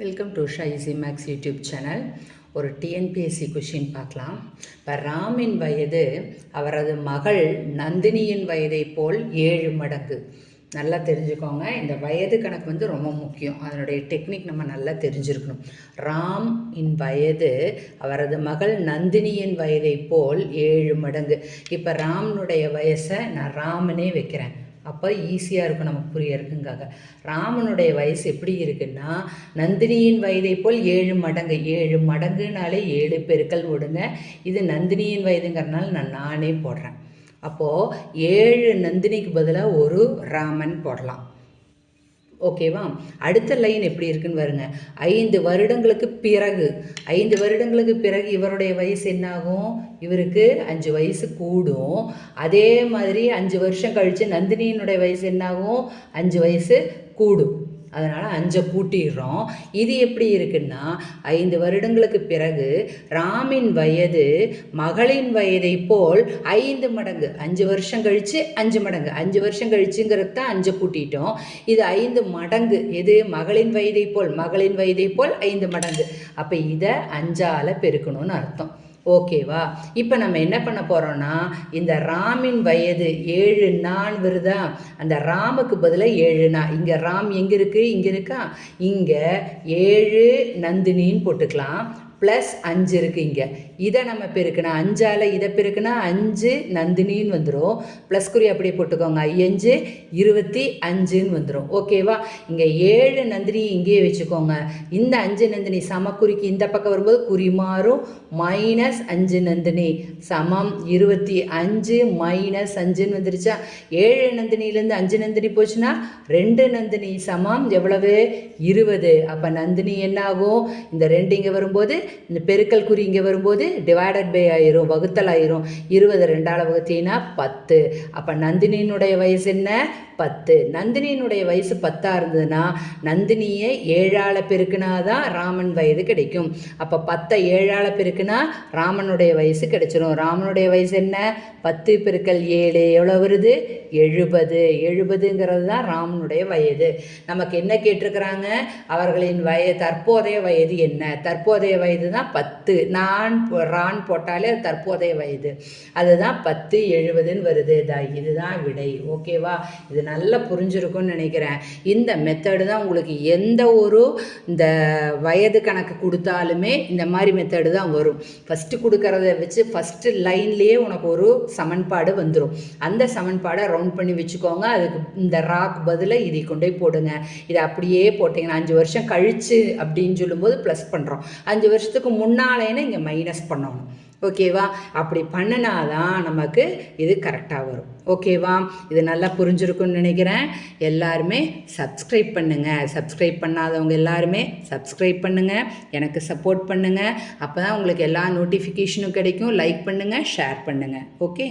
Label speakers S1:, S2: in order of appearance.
S1: Welcome to easy maths YouTube channel ஒரு TNPSC question பார்க்கலாம். இப்போ ராமின் வயது அவரது மகள் நந்தினியின் வயதைப் போல் ஏழு மடங்கு. நல்லா தெரிஞ்சுக்கோங்க. இந்த வயது கணக்கு வந்து ரொம்ப முக்கியம். அதனுடைய டெக்னிக் நம்ம நல்லா தெரிஞ்சிருக்கணும். ராம் இன் வயது அவரது மகள் நந்தினியின் வயதைப் போல் ஏழு மடங்கு. இப்போ ராம்னுடைய வயசை நான் ராமனே வைக்கிறேன். அப்போ ஈஸியாக இருக்கும் நமக்கு புரியறதுக்காக ராமனுடைய வயசு எப்படி இருக்குன்னா நந்தினியின் வயதை போல் ஏழு மடங்கு ஏழு மடங்குனாலே ஏழு பெருக்கள் விடுங்க இது நந்தினியின் வயதுங்கிறனால நான் நானே போடுறேன். அப்போது ஏழு நந்தினிக்கு பதிலாக ஒரு ராமன் போடலாம். ஓகேவா அடுத்த லைன் எப்படி இருக்குன்னு வருங்க ஐந்து வருடங்களுக்கு பிறகு ஐந்து வருடங்களுக்கு பிறகு இவருடைய வயசு என்னாகும்? இவருக்கு அஞ்சு வயசு கூடும். அதே மாதிரி அஞ்சு வருஷம் கழித்து நந்தினியினுடைய வயசு என்னாகும்? அஞ்சு வயசு கூடும். அதனால் அஞ்சை கூட்டிடுறோம். இது எப்படி இருக்குன்னா ஐந்து வருடங்களுக்கு பிறகு ராமின் வயது மகளின் வயதை போல் ஐந்து மடங்கு. அஞ்சு வருஷம் கழித்து அஞ்சு மடங்கு. அஞ்சு வருஷம் கழிச்சுங்கிறது தான் அஞ்சை கூட்டிட்டோம். இது ஐந்து மடங்கு. எது? மகளின் வயதை போல். மகளின் வயதை போல் ஐந்து மடங்கு. அப்போ இதை அஞ்சால் பெருக்கணும்னு அர்த்தம். ஓகேவா இப்போ நம்ம என்ன பண்ண போகிறோம்னா இந்த ராமின் வயது ஏழு நான் விருதா? அந்த ராமுக்கு பதிலாக ஏழு ஏழுனா இங்கே ராம் எங்கே இருக்குது இங்கே இருக்கா? இங்கே ஏழு நந்தினின்னு போட்டுக்கலாம். ப்ளஸ் அஞ்சு இருக்குது இங்கே. இதை நம்ம பெருக்கினா அஞ்சால் இதை பெருக்கினா அஞ்சு நந்தினின்னு வந்துடும் ப்ளஸ் குறி அப்படியே போட்டுக்கோங்க. ஐயஞ்சு இருபத்தி அஞ்சுன்னு வந்துடும் ஓகேவா இங்கே ஏழு நந்தினி இங்கேயே வச்சுக்கோங்க. இந்த அஞ்சு நந்தினி சமக்குறிக்கு இந்த பக்கம் வரும்போது குறி மாறும். மைனஸ் அஞ்சு நந்தினி. சமம் இருபத்தி அஞ்சு மைனஸ் அஞ்சுன்னு வந்துருச்சா? ஏழு நந்தினிலேருந்து அஞ்சு நந்தினி போச்சுன்னா ரெண்டு நந்தினி சமம். எவ்வளவு? இருபது. அப்போ நந்தினி என்னாகும்? இந்த ரெண்டு இங்கே வரும்போது இந்த பெருக்கல் குறி இங்கே வரும்போது டிவைடட் பை ஆயிரும் வகுத்தல் ஆயிரும். இருபது ரெண்டால் வகுத்தீங்கன்னா பத்து. அப்போ நந்தினியினுடைய வயசு என்ன? பத்து. நந்தினியினுடைய வயசு பத்தாக இருந்ததுன்னா நந்தினியை ஏழால் பெருக்குனா தான் ராமன் வயது கிடைக்கும். அப்போ பத்தை ஏழால் பெருக்குனா ராமனுடைய வயசு கிடைச்சிடும் ராமனுடைய வயசு என்ன? பத்து பெருக்கல் ஏழு. எவ்வளோ வருது? எழுபது. எழுபதுங்கிறது தான் ராமனுடைய வயது. நமக்கு என்ன கேட்டிருக்கிறாங்க? அவர்களின் வய தற்போதைய வயது என்ன? தற்போதைய வயது தான் பத்து. நான் ரான் போட்டாலே அது தற்போதைய வயது. அதுதான் பத்து எழுபதுன்னு வருது. இதா இதுதான் விடை. ஓகேவா? இது நல்லா புரிஞ்சிருக்கும்னு நினைக்கிறேன். இந்த மெத்தடு தான் உங்களுக்கு எந்த ஒரு இந்த வயது கணக்கு கொடுத்தாலுமே இந்த மாதிரி மெத்தடு தான் வரும். ஃபஸ்ட்டு கொடுக்கறத வச்சு ஃபஸ்ட்டு லைன்லேயே உனக்கு ஒரு சமன்பாடு வந்துடும் அந்த சமன்பாடை ரவுண்ட் பண்ணி வச்சுக்கோங்க. அதுக்கு இந்த ராக் பதிலாக இதை கொண்டு போய் போடுங்க. இதை அப்படியே போட்டிங்கன்னா அஞ்சு வருஷம் கழிச்சு அப்படின்னு சொல்லும்போது ப்ளஸ் பண்ணுறோம் அஞ்சு வருஷம் வருஷத்துக்கு முன்னாலேன்னு இங்கே மைனஸ் பண்ணணும். ஓகேவா அப்படி பண்ணினாதான் நமக்கு இது கரெக்டாக வரும். ஓகேவா இது நல்லா புரிஞ்சிருக்குன்னு நினைக்கிறேன். எல்லாருமே சப்ஸ்கிரைப் பண்ணுங்கள் சப்ஸ்கிரைப் பண்ணாதவங்க எல்லாருமே சப்ஸ்கிரைப் பண்ணுங்கள் எனக்கு சப்போர்ட் பண்ணுங்கள் அப்போ தான் உங்களுக்கு எல்லா நோட்டிஃபிகேஷனும் கிடைக்கும். லைக் பண்ணுங்கள் ஷேர் பண்ணுங்கள் ஓகே